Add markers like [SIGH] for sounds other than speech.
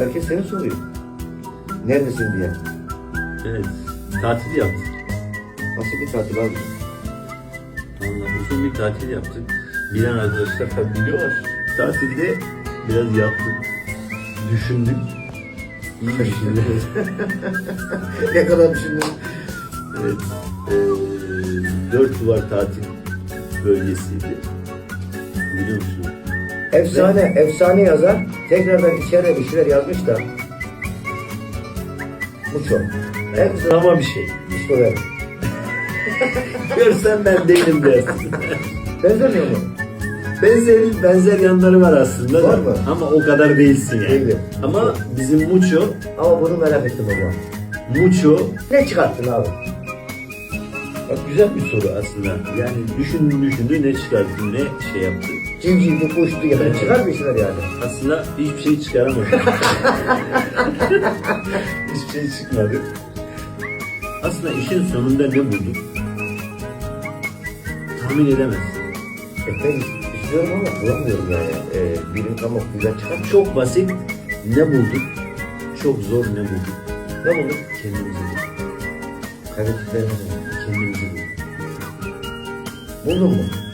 Herkes seni soruyor. Neredesin diye. Evet. Tatil yaptık. Nasıl bir tatil abi? Vallahi uzun bir tatil yaptık. Bilen arkadaşlar tabii biliyorlar. Tatilde biraz yattık. Düşündük. İyi düşündük. [LAUGHS] ne kadar düşündün? evet. Ee, dört duvar tatil bölgesiydi. Biliyor musun? Efsane, efsane yazar. Tekrardan içeride bir şeyler yazmış da. Bu çok. Evet. Ama bir şey. İşte öyle. [LAUGHS] Görsen ben değilim dersin. [LAUGHS] Benzemiyor mu? benzer, benzer yanları var aslında. da. Var mı? Ama o kadar değilsin yani. Değilim. Ama bizim Muço, Ama bunu merak ettim hocam. Muço Ne çıkarttın abi? Bak güzel bir soru aslında. Yani düşündü düşündü ne çıkarttı ne şey yaptı. Civciv bu uçtu ya. Evet. Çıkar bir şeyler yani. Aslında hiçbir şey çıkaramadı. [LAUGHS] hiçbir şey çıkmadı. Aslında işin sonunda ne bulduk? Tahmin edemezsin. E ben istiyorum ama bulamıyorum yani. E, bilim tam güzel çıkar. Çok basit ne bulduk? Çok zor ne bulduk? Ne bulduk? Kendimizi bulduk. Kaybettiklerimizi. Kendimizi bulduk. Buldun mu? Evet.